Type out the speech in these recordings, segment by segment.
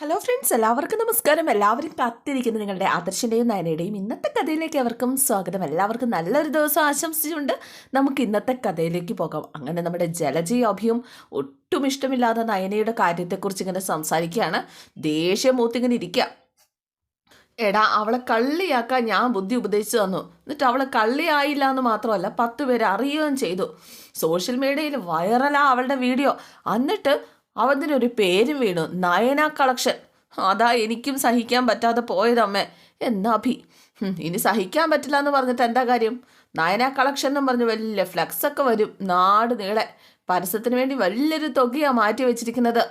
Hello friends എല്ലാവർക്കും നമസ്കാരം. എല്ലാവരും കാത്തിരിക്കുന്ന നിങ്ങളുടെ ആദർശിന്റെയും നയനയുടെയും. ഇന്നത്തെ കഥയിലേക്ക് അവർക്കും സ്വാഗതം. എല്ലാവർക്കും നല്ലൊരു ദിവസം ആശംസിച്ചുകൊണ്ട് നമുക്ക് ഇന്നത്തെ കഥയിലേക്ക് പോകാം. അങ്ങനെ നമ്മുടെ ജലജീ അഭിയും ഒട്ടും ഇഷ്ടമില്ലാത്ത നയനയുടെ കാര്യത്തെക്കുറിച്ച് ഇങ്ങനെ സംസാരിക്കുകയാണ്. ദേഷ്യം മൂത്തിങ്ങനെ ഇരിക്കുക. എടാ അവളെ കള്ളിയാക്കാൻ ഞാൻ ബുദ്ധി ഉപദേശിച്ചു തന്നു. എന്നിട്ട് അവളെ കള്ളിയായില്ല എന്ന് മാത്രമല്ല പത്ത് പേര് അറിയുകയും ചെയ്തു. സോഷ്യൽ മീഡിയയിൽ വൈറലാ അവളുടെ വീഡിയോ. എന്നിട്ട് അവതിനൊരു പേരും വീണു. നയന കളക്ഷൻ. അതാ എനിക്കും സഹിക്കാൻ പറ്റാതെ പോയതമ്മേ എന്നാ അഭി? ഇനി സഹിക്കാൻ പറ്റില്ല എന്ന് പറഞ്ഞിട്ട് എന്താ കാര്യം? നയന കളക്ഷൻ എന്ന് പറഞ്ഞ് വലിയ ഫ്ലക്സ് ഒക്കെ വരും. നാട് നീളെ. പരസ്യത്തിന് വേണ്ടി വലിയൊരു തുകയാണ് മാറ്റി വെച്ചിരിക്കുന്നത്.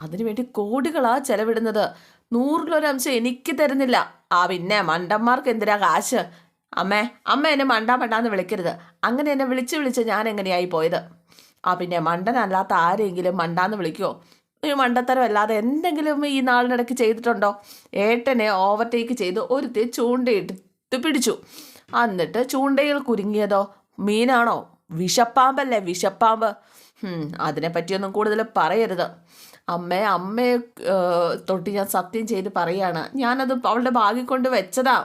അതിനുവേണ്ടി കോടികളാ ചെലവിടുന്നത്. നൂറിലൊരംശം എനിക്ക് തരുന്നില്ല. ആ പിന്നെ മണ്ടന്മാർക്ക് എന്തിനാ കാശ്? അമ്മേ അമ്മ എന്നെ മണ്ടാ മണ്ടാന്ന് വിളിക്കരുത്. അങ്ങനെ എന്നെ വിളിച്ച് വിളിച്ച് ഞാൻ എങ്ങനെയായി പോയത്? ആ പിന്നെ മണ്ടനല്ലാത്ത ആരെങ്കിലും മണ്ടാന്ന് വിളിക്കുമോ ഒരു മണ്ടത്തരം അല്ലാതെ എന്തെങ്കിലും ഈ നാളിനിടയ്ക്ക് ചെയ്തിട്ടുണ്ടോ? ഏട്ടനെ ഓവർടേക്ക് ചെയ്ത് ഒരുത്തി ചൂണ്ടയിട്ട് പിടിച്ചു. എന്നിട്ട് ചൂണ്ടയിൽ കുരുങ്ങിയതോ? മീനാണോ? വിഷപ്പാമ്പല്ലേ വിഷപ്പാമ്പ്? അതിനെപ്പറ്റിയൊന്നും കൂടുതൽ പറയരുത്. അമ്മയെ അമ്മയെ തൊട്ട് ഞാൻ സത്യം ചെയ്ത് പറയാണ്. ഞാനത് അവളുടെ ഭാഗ്യം കൊണ്ട് വെച്ചതാ.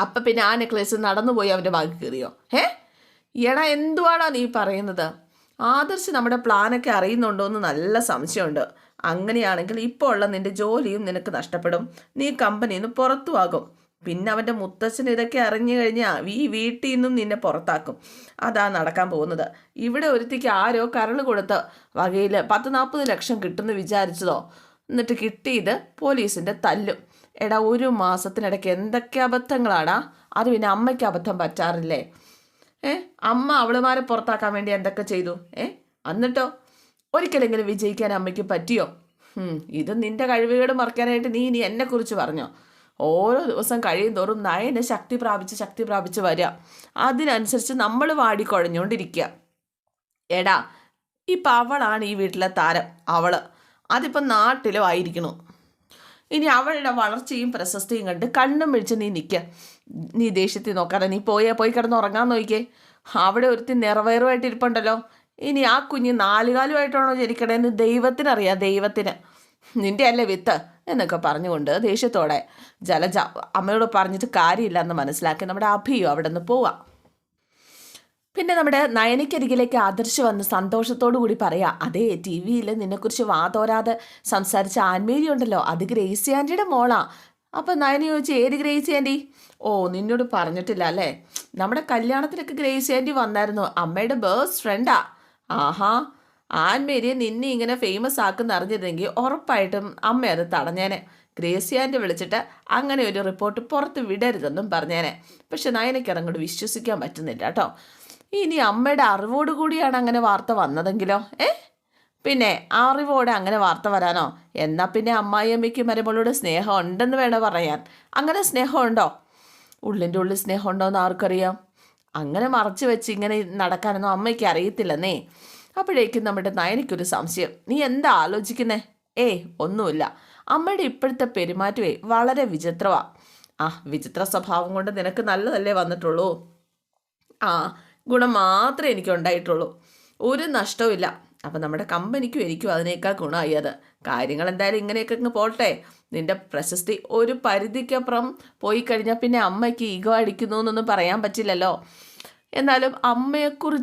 അപ്പം പിന്നെ ആ നെക്ലേസ് നടന്നുപോയി അവന്റെ ഭാഗ്യം കയറിയോ? ഏ എടാ എന്തുവാടാ നീ പറയുന്നത്? ആദർശ് നമ്മുടെ പ്ലാനൊക്കെ അറിയുന്നുണ്ടോ എന്ന് നല്ല സംശയമുണ്ട്. അങ്ങനെയാണെങ്കിൽ ഇപ്പോൾ ഉള്ള നിന്റെ ജോലിയും നിനക്ക് നഷ്ടപ്പെടും. നീ കമ്പനിയിൽ നിന്ന് പുറത്തുമാകും പിന്നെ അവന്റെ മുത്തച്ഛൻ ഇതൊക്കെ അറിഞ്ഞു കഴിഞ്ഞാൽ ഈ വീട്ടിൽ നിന്നും നിന്നെ പുറത്താക്കും. അതാ നടക്കാൻ പോകുന്നത്. ഇവിടെ ഒരുത്തിക്ക് ആരോ കരൾ കൊടുത്ത് വകയിൽ പത്ത് നാൽപ്പത് ലക്ഷം കിട്ടുമെന്ന് വിചാരിച്ചതോ? എന്നിട്ട് കിട്ടിയത് പോലീസിന്റെ തല്ലും. എടാ ഒരു മാസത്തിനിടയ്ക്ക് എന്തൊക്കെ അബദ്ധങ്ങളാടാ? അത് പിന്നെ അമ്മയ്ക്ക് അബദ്ധം പറ്റാറില്ലേ? ഏ? അമ്മ അവളുമാരെ പുറത്താക്കാൻ വേണ്ടി എന്തൊക്കെ ചെയ്തു? ഏ? എന്നിട്ടോ? ഒരിക്കലെങ്കിലും വിജയിക്കാൻ അമ്മയ്ക്ക് പറ്റിയോ? ഇത് നിന്റെ കഴിവുകേട് മറക്കാനായിട്ട് നീ ഇനി എന്നെക്കുറിച്ച് പറഞ്ഞോ? ഓരോ ദിവസം കഴിയും തോറും നയന് ശക്തി പ്രാപിച്ച് ശക്തി പ്രാപിച്ച് വരിക അതിനനുസരിച്ച് നമ്മൾ വാടിക്കുഴഞ്ഞുകൊണ്ടിരിക്കുക എടാ ഇപ്പം അവളാണ് ഈ വീട്ടിലെ താരം അവൾ അതിപ്പം നാട്ടിലും ആയിരിക്കണു. ഇനി അവളുടെ വളർച്ചയും പ്രശസ്തിയും കണ്ട് കണ്ണും പിടിച്ച് നീ നിൽക്കുക നീ ദേഷ്യത്തിൽ നോക്കാതെ നീ പോയേ പോയി കിടന്ന് ഉറങ്ങാൻ നോക്കിക്കേ. അവിടെ ഒരുത്തി നിറവേറുമായിട്ട് ഇരിപ്പുണ്ടല്ലോ. ഇനി ആ കുഞ്ഞ് നാലുകാലുമായിട്ടാണോ ജനിക്കണേന്ന് ദൈവത്തിനറിയാം ദൈവത്തിന്. നിന്റെ അല്ലേ വിത്ത്? എന്നൊക്കെ പറഞ്ഞുകൊണ്ട് ദേഷ്യത്തോടെ ജലജ അമ്മയോട് പറഞ്ഞിട്ട് കാര്യമില്ല എന്ന് മനസ്സിലാക്കി നമ്മുടെ അഭിയോ അവിടെ നിന്ന് പോവാം. പിന്നെ നമ്മുടെ നയനയ്ക്കരികിലേക്ക് ആദർശ് വന്ന് സന്തോഷത്തോടു കൂടി പറയാം അതേ ടി വിയിൽ നിന്നെക്കുറിച്ച് വാതോരാതെ സംസാരിച്ച ആൻമേരി ഉണ്ടല്ലോ അത് ഗ്രേസി ആന്റിയുടെ മോളാ. അപ്പം നയന ചോദിച്ചു ഏത് ഗ്രേസി ആന്റി? ഓ നിന്നോട് പറഞ്ഞിട്ടില്ല അല്ലേ? നമ്മുടെ കല്യാണത്തിനൊക്കെ ഗ്രേസ് ആന്റി വന്നായിരുന്നു. അമ്മയുടെ ബേസ്റ്റ് ഫ്രണ്ടാ ആഹാ. ആൻമേരിയെ നിന്നെ ഇങ്ങനെ ഫേമസ് ആക്കുന്ന അറിഞ്ഞിരുന്നെങ്കിൽ ഉറപ്പായിട്ടും അമ്മ അത് തടഞ്ഞേനെ. ഗ്രേസിയാന്റെ വിളിച്ചിട്ട് അങ്ങനെ ഒരു റിപ്പോർട്ട് പുറത്ത് വിടരുതെന്നും പറഞ്ഞേനെ. പക്ഷെ നയനയ്ക്ക് അതങ്ങോട്ട് വിശ്വസിക്കാൻ പറ്റുന്നില്ല കേട്ടോ. ഇനി അമ്മയുടെ അറിവോട് കൂടിയാണ് അങ്ങനെ വാർത്ത വന്നതെങ്കിലോ? ഏ? പിന്നെ അറിവോടെ അങ്ങനെ വാർത്ത വരാനോ? എന്നാൽ പിന്നെ അമ്മായിയമ്മയ്ക്ക് മരുമകളോട് സ്നേഹം ഉണ്ടെന്ന് വേണോ പറയാൻ? അങ്ങനെ സ്നേഹമുണ്ടോ ഉള്ളിന്റെ ഉള്ളിൽ സ്നേഹം ഉണ്ടോയെന്ന് ആർക്കറിയാം? അങ്ങനെ മറച്ചു വെച്ച് ഇങ്ങനെ നടക്കാനൊന്നും അമ്മയ്ക്ക് അറിയത്തില്ലെന്നേ. അപ്പോഴേക്കും നമ്മുടെ നയനയ്ക്കൊരു സംശയം. നീ എന്താ ആലോചിക്കുന്നേ? ഏ ഒന്നുമില്ല. അമ്മയുടെ ഇപ്പോഴത്തെ പെരുമാറ്റമേ വളരെ വിചിത്രമാണ് ആ വിചിത്ര സ്വഭാവം കൊണ്ട് നിനക്ക് നല്ലതല്ലേ വന്നിട്ടുള്ളൂ? ആ ഗുണം മാത്രമേ എനിക്ക് ഉണ്ടായിട്ടുള്ളൂ ഒരു നഷ്ടവുമില്ല അപ്പം നമ്മുടെ കമ്പനിക്കും എനിക്കും അതിനേക്കാൾ ഗുണമായി അത്. കാര്യങ്ങൾ എന്തായാലും ഇങ്ങനെയൊക്കെ അങ്ങ് പോട്ടെ. നിന്റെ പ്രശസ്തി ഒരു പരിധിക്കപ്പുറം പോയി കഴിഞ്ഞാൽ പിന്നെ അമ്മയ്ക്ക് ഈഗോ അടിക്കുന്നു എന്നൊന്നും പറയാൻ പറ്റില്ലല്ലോ. എന്നാലും അമ്മയെക്കുറി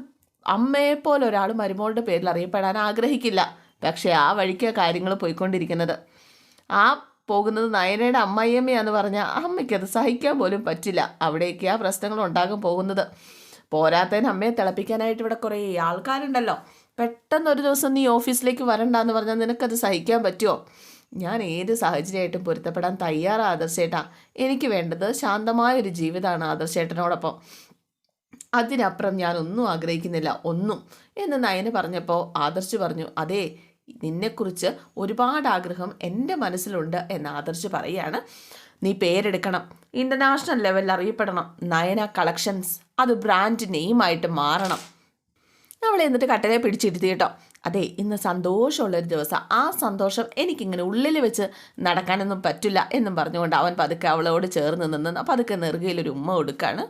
അമ്മയെപ്പോലെ ഒരാൾ മരുമോളുടെ പേരിൽ അറിയപ്പെടാൻ ആഗ്രഹിക്കില്ല. പക്ഷേ ആ വഴിക്ക് കാര്യങ്ങൾ പോയിക്കൊണ്ടിരിക്കുന്നത്. ആ പോകുന്നത് നയനയുടെ അമ്മായിയമ്മയാന്ന് പറഞ്ഞാൽ അമ്മയ്ക്കത് സഹിക്കാൻ പോലും പറ്റില്ല. അവിടേക്ക് ആ പ്രശ്നങ്ങൾ ഉണ്ടാകാൻ പോകുന്നത്. പോരാത്തതിന് അമ്മയെ തിളപ്പിക്കാനായിട്ട് ഇവിടെ കുറേ ആൾക്കാരുണ്ടല്ലോ. പെട്ടെന്ന് ഒരു ദിവസം നീ ഓഫീസിലേക്ക് വരണ്ടെന്ന് പറഞ്ഞാൽ നിനക്കത് സഹിക്കാൻ പറ്റുമോ ഞാൻ ഏത് സാഹചര്യമായിട്ടും പൊരുത്തപ്പെടാൻ തയ്യാറാണ് ആദർശേട്ടാ. എനിക്ക് വേണ്ടത് ശാന്തമായ ഒരു ജീവിതമാണ് ആദർശേട്ടനോടൊപ്പം. അതിനപ്പുറം ഞാൻ ഒന്നും ആഗ്രഹിക്കുന്നില്ല ഒന്നും. എന്ന് നയന് പറഞ്ഞപ്പോൾ ആദർശ് പറഞ്ഞു അതെ നിന്നെക്കുറിച്ച് ഒരുപാട് ആഗ്രഹം എന്റെ മനസ്സിലുണ്ട് എന്ന് ആദർശ് പറയുകയാണ് നീ പേരെടുക്കണം. ഇന്റർനാഷണൽ ലെവലിൽ അറിയപ്പെടണം. നയന കളക്ഷൻസ്. അത് ബ്രാൻഡ് നെയിമായിട്ട് മാറണം. അവളെ എന്നിട്ട് കട്ടലെ പിടിച്ചിരുത്തി കേട്ടോ. അതെ ഇന്ന് സന്തോഷമുള്ളൊരു ദിവസം. ആ സന്തോഷം എനിക്കിങ്ങനെ ഉള്ളിൽ വെച്ച് നടക്കാനൊന്നും പറ്റില്ല എന്നും പറഞ്ഞുകൊണ്ട് അവൻ പതുക്കെ അവളോട് ചേർന്ന് നിന്ന് പതുക്കെ നെറുകയിലൊരു ഉമ്മ കൊടുക്കാണ്.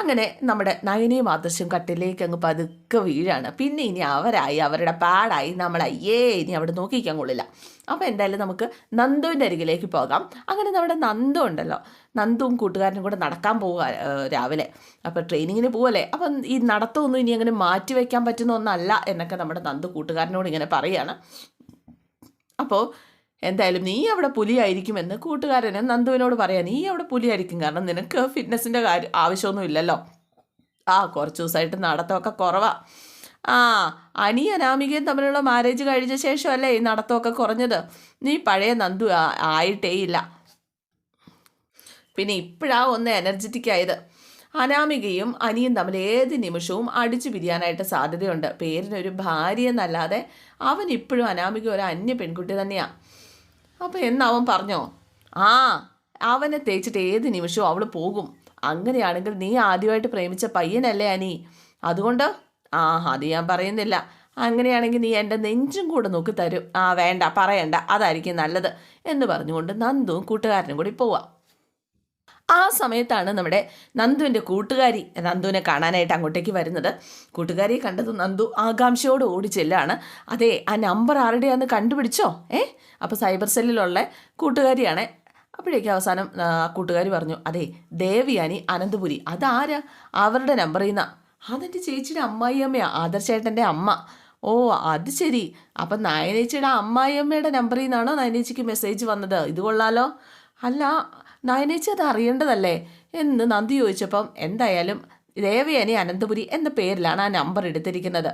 അങ്ങനെ നമ്മുടെ നയനയും ആദർശം കട്ടിലേക്ക് അങ്ങ് പതുക്കെ വീഴാണ്. പിന്നെ ഇനി അവരായി അവരുടെ പാടായി നമ്മൾ അയ്യേ ഇനി അവിടെ നോക്കിക്കാൻ കൊള്ളില്ല. അപ്പോൾ എന്തായാലും നമുക്ക് നന്ദുവിന്റെ അരികിലേക്ക് പോകാം. അങ്ങനെ നമ്മുടെ നന്ദു ഉണ്ടല്ലോ. നന്ദുവും കൂട്ടുകാരനും കൂടെ നടക്കാൻ പോവുക രാവിലെ. അപ്പോൾ ട്രെയിനിങ്ങിന് പോവല്ലേ? അപ്പം ഈ നടത്തമൊന്നും ഇനി അങ്ങനെ മാറ്റി വയ്ക്കാൻ പറ്റുന്ന ഒന്നല്ല എന്നൊക്കെ നമ്മുടെ നന്ദു കൂട്ടുകാരനോട് ഇങ്ങനെ പറയുകയാണ് അപ്പോൾ എന്തായാലും നീ അവിടെ പുലിയായിരിക്കും എന്ന് കൂട്ടുകാരന് നന്ദുവിനോട് പറയാം. നീ അവിടെ പുലിയായിരിക്കും. കാരണം നിനക്ക് ഫിറ്റ്നസിന്റെ കാര്യം ആവശ്യമൊന്നുമില്ലല്ലോ. ആ കുറച്ച് ദിവസമായിട്ട് നടത്തമൊക്കെ കുറവാണ് ആ അനി അനാമികയും തമ്മിലുള്ള മാരേജ് കഴിഞ്ഞ ശേഷമല്ലേ ഈ നടത്തമൊക്കെ കുറഞ്ഞത്? നീ പഴയ നന്ദു ആയിട്ടേ ഇല്ല. പിന്നെ ഇപ്പോഴാണ് ഒന്ന് എനർജറ്റിക് ആയത്. അനാമികയും അനിയും തമ്മിൽ ഏത് നിമിഷവും അടിച്ചു പിരിയാനായിട്ട് സാധ്യതയുണ്ട്. പേരിനൊരു ഭാര്യ എന്നല്ലാതെ അവൻ ഇപ്പോഴും അനാമിക ഒരു അന്യ പെൺകുട്ടി തന്നെയാണ് അപ്പോൾ എന്നവൻ പറഞ്ഞോ? ആ അവനെ തേച്ചിട്ട് ഏത് നിമിഷവും അവൾ പോകും. അങ്ങനെയാണെങ്കിൽ നീ ആദ്യമായിട്ട് പ്രേമിച്ച പയ്യനല്ലേ അനി? അതുകൊണ്ട് ആ അത് ഞാൻ പറയുന്നില്ല. അങ്ങനെയാണെങ്കിൽ നീ എന്റെ നെഞ്ചും കൂടെ നോക്കി തരും. ആ വേണ്ട പറയണ്ട. അതായിരിക്കും നല്ലത് എന്ന് പറഞ്ഞുകൊണ്ട് നന്ദുവും കൂട്ടുകാരനും കൂടി പോവാം. ആ സമയത്താണ് നമ്മുടെ നന്ദുവിന്റെ കൂട്ടുകാരി നന്ദുവിനെ കാണാനായിട്ട് അങ്ങോട്ടേക്ക് വരുന്നത്. കൂട്ടുകാരിയെ കണ്ടത് നന്ദു ആകാംക്ഷയോട് ഓടി ചെല്ലാണ്. അതെ ആ നമ്പർ ആരുടെയാന്ന് കണ്ടുപിടിച്ചോ? ഏ? അപ്പോൾ സൈബർ സെല്ലിലുള്ള കൂട്ടുകാരിയാണ്. അപ്പോഴേക്കും അവസാനം കൂട്ടുകാരി പറഞ്ഞു അതെ ദേവിയാനി അനന്തപുരി. അതാരാ? അവരുടെ നമ്പറിൽ ചെയ്യുന്ന അതെന്റെ ചേച്ചിയുടെ അമ്മായിയമ്മയാണ് ആദർശേട്ടന്റെ അമ്മ. ഓ അത് ശരി. അപ്പം നയനേച്ചിയുടെ അമ്മായിയമ്മയുടെ നമ്പറിൽ നിന്നാണോ നയനേച്ചിക്ക് മെസ്സേജ് വന്നത്? ഇത് കൊള്ളാലോ. അല്ല നയനേച്ചി അത് അറിയേണ്ടതല്ലേ? എന്ന് നന്ദി ചോദിച്ചപ്പം എന്തായാലും ദേവയാനി അനന്തപുരി എന്ന പേരിലാണ് ആ നമ്പർ എടുത്തിരിക്കുന്നത്.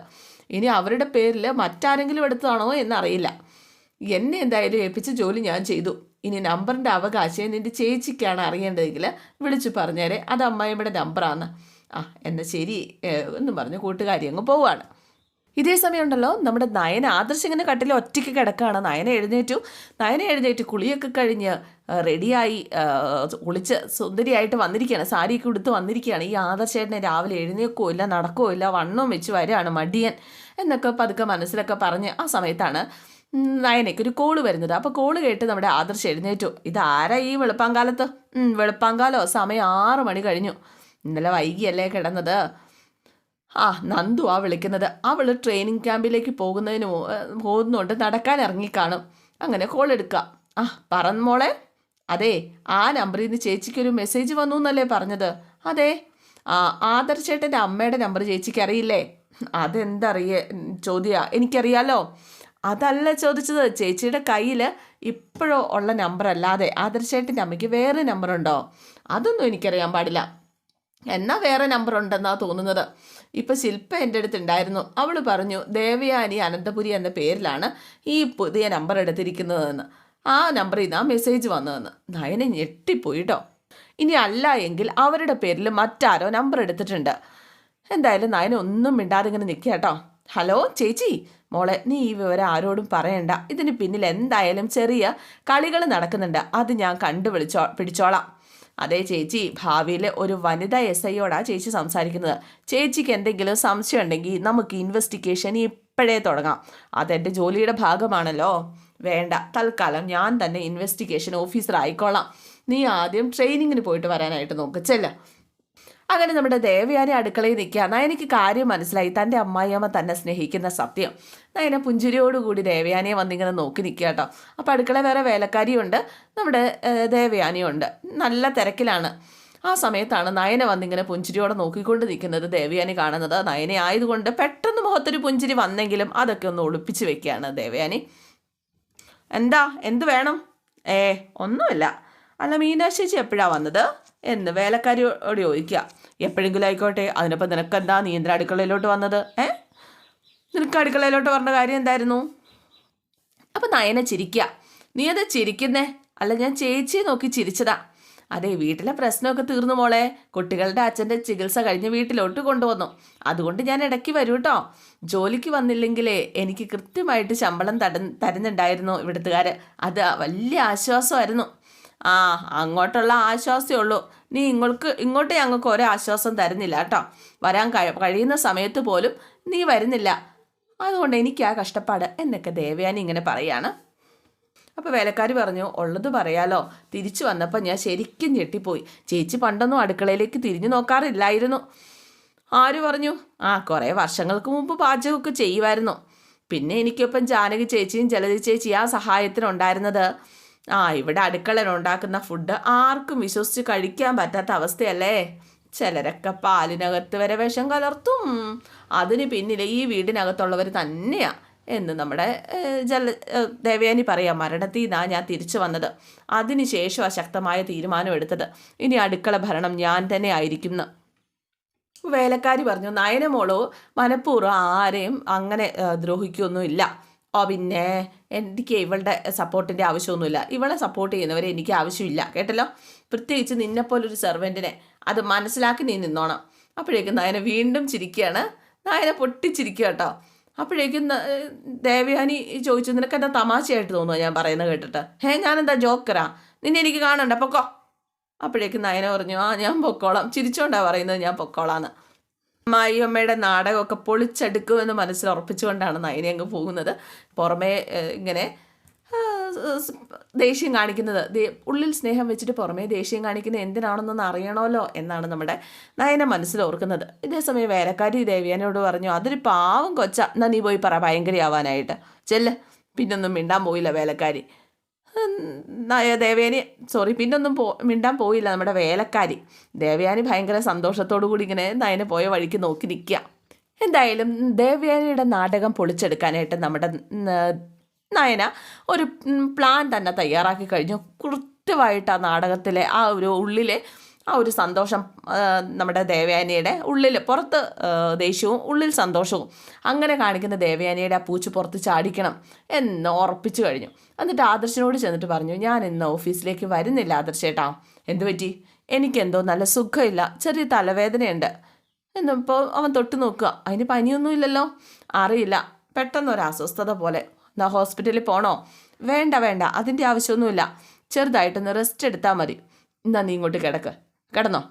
ഇനി അവരുടെ പേരിൽ മറ്റാരെങ്കിലും എടുത്തതാണോ എന്നറിയില്ല. എന്നെ എന്തായാലും ഏൽപ്പിച്ച ജോലി ഞാൻ ചെയ്തു. ഇനി നമ്പറിന്റെ അവകാശം നിന്റെ ചേച്ചിക്കാണ് അറിയേണ്ടതെങ്കിൽ വിളിച്ചു പറഞ്ഞേരെ. അത് അമ്മായിമ്മയുടെ നമ്പറാണ് ആ എന്നാൽ ശരി. എന്ന് പറഞ്ഞ് കൂട്ടുകാരി അങ്ങ് പോവാണ്. ഇതേ സമയം ഉണ്ടല്ലോ നമ്മുടെ നയന ആദർശ് ഇങ്ങനെ കട്ടിൽ ഒറ്റയ്ക്ക് കിടക്കുകയാണ് നയന എഴുന്നേറ്റു. നയന എഴുന്നേറ്റ് കുളിയൊക്കെ കഴിഞ്ഞ് റെഡിയായി കുളിച്ച് സുന്ദരിയായിട്ട് വന്നിരിക്കുകയാണ്. സാരിയൊക്കെ ഉടുത്ത് വന്നിരിക്കുകയാണ്. ഈ ആദർശേട്ടനെ രാവിലെ എഴുന്നേക്കോ ഇല്ല നടക്കോ ഇല്ല വണ്ണവും വെച്ച് വരികയാണ് മടിയൻ എന്നൊക്കെ പതുക്കെ മനസ്സിലൊക്കെ പറഞ്ഞ് ആ സമയത്താണ് നയനയ്ക്ക് ഒരു കോൾ വരുന്നത്. അപ്പോൾ കോൾ കേട്ട് നമ്മുടെ ആദർശ് എഴുന്നേറ്റു. ഇതാരാ ഈ വെളുപ്പാങ്കാലത്ത്? വെളുപ്പാങ്കാലോ? സമയം ആറ് മണി കഴിഞ്ഞു. ഇന്നലെ വൈകിയല്ലേ കിടന്നത്? ആ നന്ദു ആ വിളിക്കുന്നത്. അവൾ ട്രെയിനിങ് ക്യാമ്പിലേക്ക് പോകുന്നതിന് പോകുന്നുണ്ട്. നടക്കാൻ ഇറങ്ങിക്കാണും അങ്ങനെ കോൾ എടുക്കുക ആ പറന്ന് മോളെ. അതെ ആ നമ്പറിൽ നിന്ന് ചേച്ചിക്കൊരു മെസ്സേജ് വന്നു എന്നല്ലേ പറഞ്ഞത്? അതെ. ആ ആദർശേട്ടന്റെ അമ്മയുടെ നമ്പർ ചേച്ചിക്ക് അറിയില്ലേ? അതെന്തറിയ? ചോദ്യ. എനിക്കറിയാലോ? അതല്ല ചോദിച്ചത്. ചേച്ചിയുടെ കയ്യിൽ ഇപ്പോഴോ ഉള്ള നമ്പർ അല്ലാതെ ആദർശേട്ടന്റെ അമ്മയ്ക്ക് വേറെ നമ്പറുണ്ടോ അതൊന്നും എനിക്കറിയാൻ പാടില്ല. എന്നാ വേറെ നമ്പർ ഉണ്ടെന്നാ തോന്നുന്നത്? ഇപ്പം ശില്പ എന്റെ അടുത്ത് ഉണ്ടായിരുന്നു അവൾ പറഞ്ഞു ദേവയാനി അനന്തപുരി എന്ന പേരിലാണ് ഈ പുതിയ നമ്പർ എടുത്തിരിക്കുന്നതെന്ന്. ആ നമ്പറിൽ നിന്ന് ആ മെസ്സേജ് വന്നതെന്ന്. നയനെ ഞെട്ടിപ്പോയിട്ടോ. ഇനി അല്ല എങ്കിൽ അവരുടെ പേരിൽ മറ്റാരോ നമ്പർ എടുത്തിട്ടുണ്ട്. എന്തായാലും നയന ഒന്നും മിണ്ടാതെ ഇങ്ങനെ നിൽക്കുക കേട്ടോ. ഹലോ ചേച്ചി. മോളെ നീ ഈ വിവരം ആരോടും പറയണ്ട. ഇതിന് പിന്നിൽ എന്തായാലും ചെറിയ കളികൾ നടക്കുന്നുണ്ട്. അത് ഞാൻ കണ്ടുപിടിച്ചോ പിടിച്ചോളാം. അതെ ചേച്ചി ഭാവിയിലെ ഒരു വനിതാ എസ് ഐയോടാണ് ചേച്ചി സംസാരിക്കുന്നത്. ചേച്ചിക്ക് എന്തെങ്കിലും സംശയം ഉണ്ടെങ്കിൽ നമുക്ക് ഇൻവെസ്റ്റിഗേഷൻ ഇപ്പോഴേ തുടങ്ങാം. അതെന്റെ ജോലിയുടെ ഭാഗമാണല്ലോ. വേണ്ട തൽക്കാലം ഞാൻ തന്നെ ഇൻവെസ്റ്റിഗേഷൻ ഓഫീസർ ആയിക്കോളാം. നീ ആദ്യം ട്രെയിനിങ്ങിന് പോയിട്ട് വരാനായിട്ട് നോക്ക് ചെല്ല. അങ്ങനെ നമ്മുടെ ദേവയാനി അടുക്കളയിൽ നിൽക്കുക നയനിക്ക് കാര്യം മനസ്സിലായി. തന്റെ അമ്മായിയമ്മ തന്നെ സ്നേഹിക്കുന്ന സത്യം. നയന പുഞ്ചിരിയോടുകൂടി ദേവയാനിയെ വന്നിങ്ങനെ നോക്കി നിൽക്കുക കേട്ടോ. അപ്പോൾ അടുക്കള വേറെ വേലക്കാരിയുണ്ട്. നമ്മുടെ ദേവയാനിയുണ്ട്. നല്ല തിരക്കിലാണ്. ആ സമയത്താണ് നയന വന്നിങ്ങനെ പുഞ്ചിരിയോടെ നോക്കിക്കൊണ്ട് നിൽക്കുന്നത് ദേവയാനി കാണുന്നത്. നയന ആയതുകൊണ്ട് പെട്ടെന്ന് മുഖത്തൊരു പുഞ്ചിരി വന്നെങ്കിലും അതൊക്കെ ഒന്ന് ഒളിപ്പിച്ച് വെക്കുകയാണ് ദേവയാനി. എന്താ? എന്ത് വേണം? ഏ ഒന്നുമില്ല. അല്ല മീനാക്ഷി ചേച്ചി എപ്പോഴാണ് വന്നത്? എന്ന് വേലക്കാരിയോട് ചോദിക്കുക എപ്പോഴെങ്കിലും ആയിക്കോട്ടെ അതിനപ്പം നിനക്കെന്താ നീ അടുക്കളയിലോട്ട് വന്നത്? ഏ? നിനക്ക് അടുക്കളയിലോട്ട് പറഞ്ഞ കാര്യം എന്തായിരുന്നു? അപ്പം നയന ചിരിക്കുക നീ അത് ചിരിക്കുന്നേ? അല്ല ഞാൻ ചേച്ചി നോക്കി ചിരിച്ചതാ. അതെ വീട്ടിലെ പ്രശ്നമൊക്കെ തീർന്നു മോളെ. കുട്ടികളുടെ അച്ഛന്റെ ചികിത്സ കഴിഞ്ഞ് വീട്ടിലോട്ട് കൊണ്ടുവന്നു. അതുകൊണ്ട് ഞാൻ ഇടയ്ക്ക് വരൂ കേട്ടോ ജോലിക്ക് വന്നില്ലെങ്കിലേ എനിക്ക് കൃത്യമായിട്ട് ശമ്പളം തട തരുന്നുണ്ടായിരുന്നു ഇവിടുത്തുകാർ അത് വലിയ ആശ്വാസമായിരുന്നു. ആ അങ്ങോട്ടുള്ള ആശ്വാസമേ ഉള്ളൂ. നീ ഇങ്ങോട്ട് ഇങ്ങോട്ട് ഞങ്ങൾക്ക് ഒരേ ആശ്വാസം തരുന്നില്ല കേട്ടോ. വരാൻ കഴി- കഴിയുന്ന സമയത്ത് പോലും നീ വരുന്നില്ല. അതുകൊണ്ട് എനിക്ക് ആ കഷ്ടപ്പാട് എന്നൊക്കെ ദേവയാനി ഇങ്ങനെ പറയാണ്. അപ്പോൾ വേലക്കാരി പറഞ്ഞു ഉള്ളത് പറയാലോ. തിരിച്ചു വന്നപ്പോൾ ഞാൻ ശരിക്കും ഞെട്ടിപ്പോയി. ചേച്ചി പണ്ടൊന്നും അടുക്കളയിലേക്ക് തിരിഞ്ഞു നോക്കാറില്ലായിരുന്നു. ആര് പറഞ്ഞു? ആ കുറേ വർഷങ്ങൾക്ക് മുമ്പ് പാചകമൊക്കെ ചെയ്യുമായിരുന്നു പിന്നെ എനിക്കൊപ്പം ജാനകി ചേച്ചിയും ജലജി ചേച്ചി ആ സഹായത്തിനുണ്ടായിരുന്നത്. ആ ഇവിടെ അടുക്കളയിൽ ഉണ്ടാക്കുന്ന ഫുഡ് ആർക്കും വിശ്വസിച്ച് കഴിക്കാൻ പറ്റാത്ത അവസ്ഥയല്ലേ? ചിലരൊക്കെ പാലിനകത്ത് വരെ വിഷം കലർത്തും. അതിന് പിന്നിലെ ഈ വീടിനകത്തുള്ളവർ തന്നെയാ എന്ന് നമ്മുടെ ജല ദേവയാനി പറയാം. മരണത്തിൽ നിന്നാണ് ഞാൻ തിരിച്ചു വന്നത്. അതിനുശേഷം ശക്തമായ തീരുമാനം എടുത്തത്. ഇനി അടുക്കള ഭരണം ഞാൻ തന്നെ ആയിരിക്കും വേലക്കാരി പറഞ്ഞു നയനമോളോ മനഃപൂർവം ആരെയും അങ്ങനെ ദ്രോഹിക്കൊന്നുമില്ല. ഓ പിന്നെ എനിക്ക് ഇവളുടെ സപ്പോർട്ടിന്റെ ആവശ്യമൊന്നുമില്ല. ഇവളെ സപ്പോർട്ട് ചെയ്യുന്നവരെ എനിക്ക് ആവശ്യമില്ല. കേട്ടല്ലോ? പ്രത്യേകിച്ച് നിന്നെപ്പോലൊരു സെർവന്റിനെ അത് മനസ്സിലാക്കി നീ നിന്നോണം. അപ്പോഴേക്കും നയന വീണ്ടും ചിരിക്കുകയാണ്. നയന പൊട്ടിച്ചിരിക്കുക കേട്ടോ. അപ്പോഴേക്കും ദേവയാനി ചോദിച്ചു നിനക്ക് എന്താ തമാശയായിട്ട് തോന്നുക ഞാൻ പറയുന്നത് കേട്ടിട്ട്. ഹേ ഞാനെന്താ ജോക്കറാ നിന്നെ എനിക്ക് കാണണ്ട. പൊക്കോ. അപ്പോഴേക്കും നയന പറഞ്ഞു ആ ഞാൻ പൊക്കോളാം. ചിരിച്ചോണ്ടാ പറയുന്നത് ഞാൻ പൊക്കോളാന്ന്. അമ്മായിയമ്മയുടെ നാടകമൊക്കെ പൊളിച്ചെടുക്കുമെന്ന് മനസ്സിൽ ഉറപ്പിച്ചുകൊണ്ടാണ് നയനി അങ്ങ് പോകുന്നത്. പുറമേ ഇങ്ങനെ ദേഷ്യം കാണിക്കുന്നത്. ഉള്ളിൽ സ്നേഹം വെച്ചിട്ട് പുറമേ ദേഷ്യം കാണിക്കുന്നത് എന്തിനാണെന്നൊന്ന് അറിയണമല്ലോ എന്നാണ് നമ്മുടെ നയന മനസ്സിൽ ഓർക്കുന്നത്. ഇതേസമയം വേലക്കാരി ദേവിയാനോട് പറഞ്ഞു അതൊരു പാവം കൊച്ച. എന്നാ നീ പോയി പറ ഭയങ്കരയാവാനായിട്ട്. ചെല്ല്. പിന്നൊന്നും മിണ്ടാൻ പോയില്ല വേലക്കാരി. ദേവയാനി സോറി പിന്നെ ഒന്നും പോ മിണ്ടാൻ പോയില്ല നമ്മുടെ വേലക്കാരി. ദേവയാനി ഭയങ്കര സന്തോഷത്തോടു കൂടി ഇങ്ങനെ നയനെ പോയ വഴിക്ക് നോക്കി നിൽക്കുക എന്തായാലും ദേവയാനിയുടെ നാടകം പൊളിച്ചെടുക്കാനായിട്ട് നമ്മുടെ നയന ഒരു പ്ലാൻ തന്നെ തയ്യാറാക്കി കഴിഞ്ഞു. കൃത്യമായിട്ട് ആ നാടകത്തിലെ ആ ഒരു ഉള്ളിലെ ആ ഒരു സന്തോഷം നമ്മുടെ ദേവയാനിയുടെ ഉള്ളിൽ പുറത്ത് ദേഷ്യവും ഉള്ളിൽ സന്തോഷവും. അങ്ങനെ കാണിക്കുന്ന ദേവയാനിയുടെ ആ പൂച്ച പുറത്ത് ചാടിക്കണം എന്ന് ഉറപ്പിച്ചു കഴിഞ്ഞു. എന്നിട്ട് ആദർശനോട് ചെന്നിട്ട് പറഞ്ഞു ഞാൻ ഇന്ന് ഓഫീസിലേക്ക് വരുന്നില്ല ആദർശേട്ടാ എന്തു പറ്റി? എനിക്കെന്തോ നല്ല സുഖമില്ല ചെറിയ തലവേദനയുണ്ട്. എന്നിപ്പോൾ അവൻ തൊട്ട് നോക്കുക അതിന് പനിയൊന്നുമില്ലല്ലോ? അറിയില്ല പെട്ടെന്നൊരു അസ്വസ്ഥത പോലെ. എന്നാ ഹോസ്പിറ്റലിൽ പോണോ? വേണ്ട വേണ്ട അതിന്റെ ആവശ്യമൊന്നുമില്ല. ചെറുതായിട്ടൊന്ന് റെസ്റ്റ് എടുത്താൽ മതി. എന്നാ നീ ഇങ്ങോട്ട് കിടക്ക്. കിടന്നോ?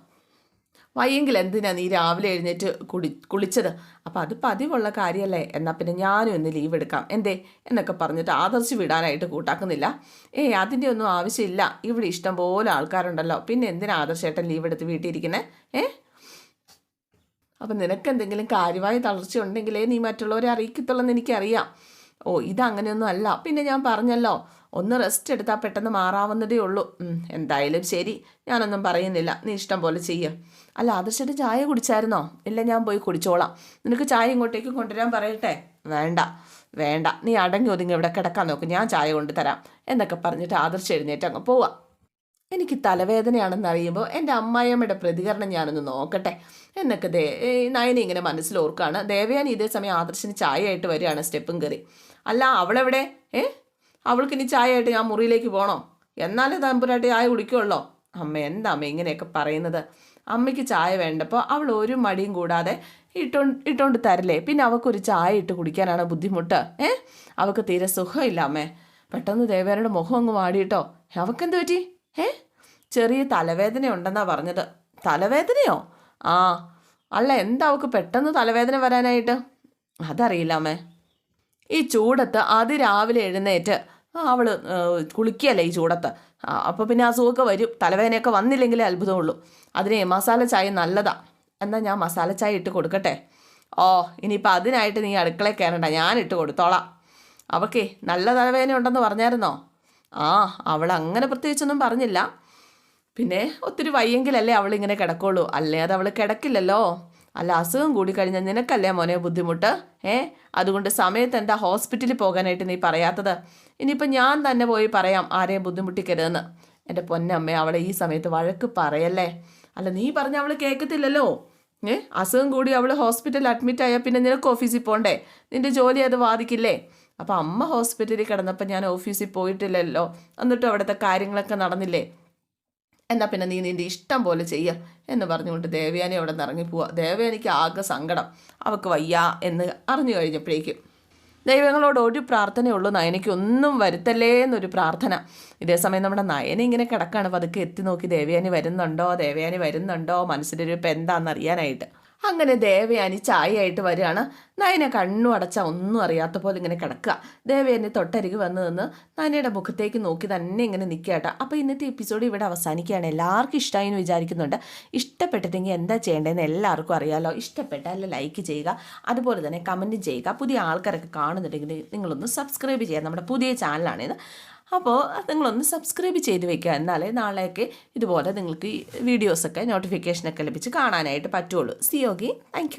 വയ്യെങ്കിൽ എന്തിനാ നീ രാവിലെ എഴുന്നേറ്റ് കുടി കുളിച്ചത്? അപ്പോൾ അത് പതിവുള്ള കാര്യമല്ലേ എന്നാൽ പിന്നെ ഞാനും ഒന്ന് ലീവ് എടുക്കാം. എന്തേ? എന്നൊക്കെ പറഞ്ഞിട്ട് ആദർശ് വിടാനായിട്ട് കൂട്ടാക്കുന്നില്ല. ഏ അതിന്റെ ഒന്നും ആവശ്യമില്ല. ഇവിടെ ഇഷ്ടം പോലെ ആൾക്കാരുണ്ടല്ലോ. പിന്നെ എന്തിനാ ആദർശേട്ടൻ ലീവ് എടുത്ത് വീട്ടിൽ ഇരിക്കുന്നത് ഏ? അപ്പം നിനക്ക് എന്തെങ്കിലും കാര്യമായ തളർച്ച ഉണ്ടെങ്കിലേ നീ മറ്റുള്ളവരെ അറിയിക്കത്തുള്ളെന്ന് എനിക്കറിയാം. ഓ ഇതങ്ങനെയൊന്നും അല്ല. പിന്നെ ഞാൻ പറഞ്ഞല്ലോ ഒന്ന് റെസ്റ്റ് എടുത്താൽ പെട്ടെന്ന് മാറാവുന്നതേ ഉള്ളൂ. എന്തായാലും ശരി. ഞാനൊന്നും പറയുന്നില്ല. നീ ഇഷ്ടം പോലെ ചെയ്യ. അല്ല ആദർശയുടെ ചായ കുടിച്ചായിരുന്നോ? ഇല്ല ഞാൻ പോയി കുടിച്ചോളാം. നിനക്ക് ചായ ഇങ്ങോട്ടേക്ക് കൊണ്ടുവരാൻ പറയട്ടെ? വേണ്ട വേണ്ട. നീ അടങ്ങി ഒതുങ്ങി ഇവിടെ കിടക്കാൻ നോക്ക്. ഞാൻ ചായ കൊണ്ടുതരാം. എന്നൊക്കെ പറഞ്ഞിട്ട് ആദർശ് എഴുന്നേറ്റ് അങ്ങ് പോവാം. എനിക്ക് തലവേദനയാണെന്ന് അറിയുമ്പോൾ എന്റെ അമ്മായിയമ്മയുടെ പ്രതികരണം ഞാനൊന്ന് നോക്കട്ടെ. എന്നൊക്കെ ദേ നയന ഇങ്ങനെ മനസ്സിലോർക്കാണ് ദേവയാനി ഇതേ സമയം ആദർശിന് ചായയായിട്ട് വരികയാണ്. സ്റ്റെപ്പും കയറി. അല്ല അവളെവിടെ? ഏ? അവൾക്ക് ഇനി ചായയായിട്ട് ഞാൻ മുറിയിലേക്ക് പോകണോ എന്നാലേ തമ്പുരാട്ടി ചായ കുടിക്കുള്ളോ? അമ്മ എന്താ അമ്മ ഇങ്ങനെയൊക്കെ പറയുന്നത്? അമ്മയ്ക്ക് ചായ വേണ്ടപ്പോൾ അവൾ ഒരു മടിയും കൂടാതെ ഇട്ടോ ഇട്ടോണ്ട് തരില്ലേ? പിന്നെ അവൾക്കൊരു ചായ ഇട്ട് കുടിക്കാനാണ് ബുദ്ധിമുട്ട്. ഏ? അവൾക്ക് തീരെ സുഖമില്ല അമ്മേ. പെട്ടെന്ന് ദേവേരയുടെ മുഖം അങ്ങ് വാടിയിട്ടോ? അവക്കെന്ത് പറ്റി? ഏ? ചെറിയ തലവേദന ഉണ്ടെന്നാ പറഞ്ഞത്. തലവേദനയോ? ആ. അല്ല എന്താ അവൾക്ക് പെട്ടെന്ന് തലവേദന വരാനായിട്ട്? അതറിയില്ല അമ്മേ. ഈ ചൂടത്ത് അതിരാവിലെ എഴുന്നേറ്റ് അവൾ കുളിക്കുകയല്ലേ ഈ ചൂടത്ത്. അപ്പോൾ പിന്നെ അസുഖമൊക്കെ വരും. തലവേദനയൊക്കെ വന്നില്ലെങ്കിലേ അത്ഭുതമുള്ളൂ. അതിന് മസാല ചായ നല്ലതാ. എന്നാൽ ഞാൻ മസാല ചായ ഇട്ട് കൊടുക്കട്ടെ? ഓ ഇനിയിപ്പോൾ അതിനായിട്ട് നീ അടുക്കളയിൽ കയറണ്ട. ഞാൻ ഇട്ട് കൊടുത്തോളാം. അവക്കേ നല്ല തലവേദന ഉണ്ടെന്ന് പറഞ്ഞായിരുന്നോ? ആ അവൾ അങ്ങനെ പ്രത്യേകിച്ചൊന്നും പറഞ്ഞില്ല. പിന്നെ ഒത്തിരി വയ്യെങ്കിലല്ലേ അവൾ ഇങ്ങനെ കിടക്കുള്ളൂ. അല്ലേ അത് അവൾ കിടക്കില്ലല്ലോ. അല്ല അസുഖം കൂടി കഴിഞ്ഞാൽ നിനക്കല്ലേ മോനെ ബുദ്ധിമുട്ട്? ഏ? അതുകൊണ്ട് സമയത്ത് എന്താ ഹോസ്പിറ്റലിൽ പോകാനായിട്ട് നീ പറയാത്തത്? ഇനിയിപ്പോൾ ഞാൻ തന്നെ പോയി പറയാം ആരെയും ബുദ്ധിമുട്ടിക്കരുതെന്ന്. എന്റെ പൊന്നമ്മ അവളെ ഈ സമയത്ത് വഴക്ക് പറയല്ലേ? അല്ല നീ പറഞ്ഞ അവൾ കേൾക്കത്തില്ലല്ലോ? ഏ? അസുഖം കൂടി അവൾ ഹോസ്പിറ്റലിൽ അഡ്മിറ്റ് ആയാൽ പിന്നെ നിനക്ക് ഓഫീസിൽ പോകണ്ടേ നിന്റെ ജോലി അത് ബാധിക്കില്ലേ അപ്പോൾ അമ്മ ഹോസ്പിറ്റലിൽ കിടന്നപ്പോൾ ഞാൻ ഓഫീസിൽ പോയിട്ടില്ലല്ലോ. എന്നിട്ടും അവിടുത്തെ കാര്യങ്ങളൊക്കെ നടന്നില്ലേ? എന്നാൽ പിന്നെ നീ നിന്റെ ഇഷ്ടം പോലെ ചെയ്യുക എന്ന് പറഞ്ഞുകൊണ്ട് ദേവയാനി അവിടെ നിന്ന് ഇറങ്ങിപ്പോവുക ദേവയാനിക്ക് ആകെ സങ്കടം. അവൾക്ക് വയ്യ എന്ന് അറിഞ്ഞു കഴിഞ്ഞപ്പോഴേക്കും ദൈവങ്ങളോട് ഒരു പ്രാർത്ഥനയുള്ളൂ. നയനയ്ക്ക് ഒന്നും വരുത്തല്ലേ എന്നൊരു പ്രാർത്ഥന. ഇതേ ഇതേസമയം നമ്മുടെ നയന ഇങ്ങനെ കിടക്കാണ്. പതുക്കെ എത്തി നോക്കി ദേവയാനി വരുന്നുണ്ടോ? ദേവയാനി വരുന്നുണ്ടോ? മനസ്സിലൊരു ഇപ്പം എന്താണെന്ന് അറിയാനായിട്ട്. അങ്ങനെ ദേവയാനി ചായയായിട്ട് വരികയാണ്. നയന കണ്ണും അടച്ച ഒന്നും അറിയാത്ത പോലെ ഇങ്ങനെ കിടക്കുക. ദേവയാനി തൊട്ടരികെ വന്ന് നിന്ന് നയനയുടെ മുഖത്തേക്ക് നോക്കി തന്നെ ഇങ്ങനെ നിൽക്കുക അപ്പോൾ ഇന്നത്തെ എപ്പിസോഡ് ഇവിടെ അവസാനിക്കുകയാണ്. എല്ലാവർക്കും ഇഷ്ടമായി എന്ന് വിചാരിക്കുന്നുണ്ട്. ഇഷ്ടപ്പെട്ടിട്ടെങ്കിൽ എന്താ ചെയ്യേണ്ടതെന്ന് എല്ലാവർക്കും അറിയാമല്ലോ ഇഷ്ടപ്പെട്ടാൽ ലൈക്ക് ചെയ്യുക. അതുപോലെ തന്നെ കമന്റ് ചെയ്യുക. പുതിയ ആൾക്കാരൊക്കെ കാണുന്നുണ്ടെങ്കിൽ നിങ്ങളൊന്ന് സബ്സ്ക്രൈബ് ചെയ്യുക. നമ്മുടെ പുതിയ ചാനലാണിത് അപ്പോൾ നിങ്ങളൊന്ന് സബ്സ്ക്രൈബ് ചെയ്ത് വെക്കുക. എന്നാലേ നാളെയൊക്കെ ഇതുപോലെ നിങ്ങൾക്ക് വീഡിയോസൊക്കെ നോട്ടിഫിക്കേഷനൊക്കെ ലഭിച്ച് കാണാനായിട്ട് പറ്റുള്ളൂ. C okay thank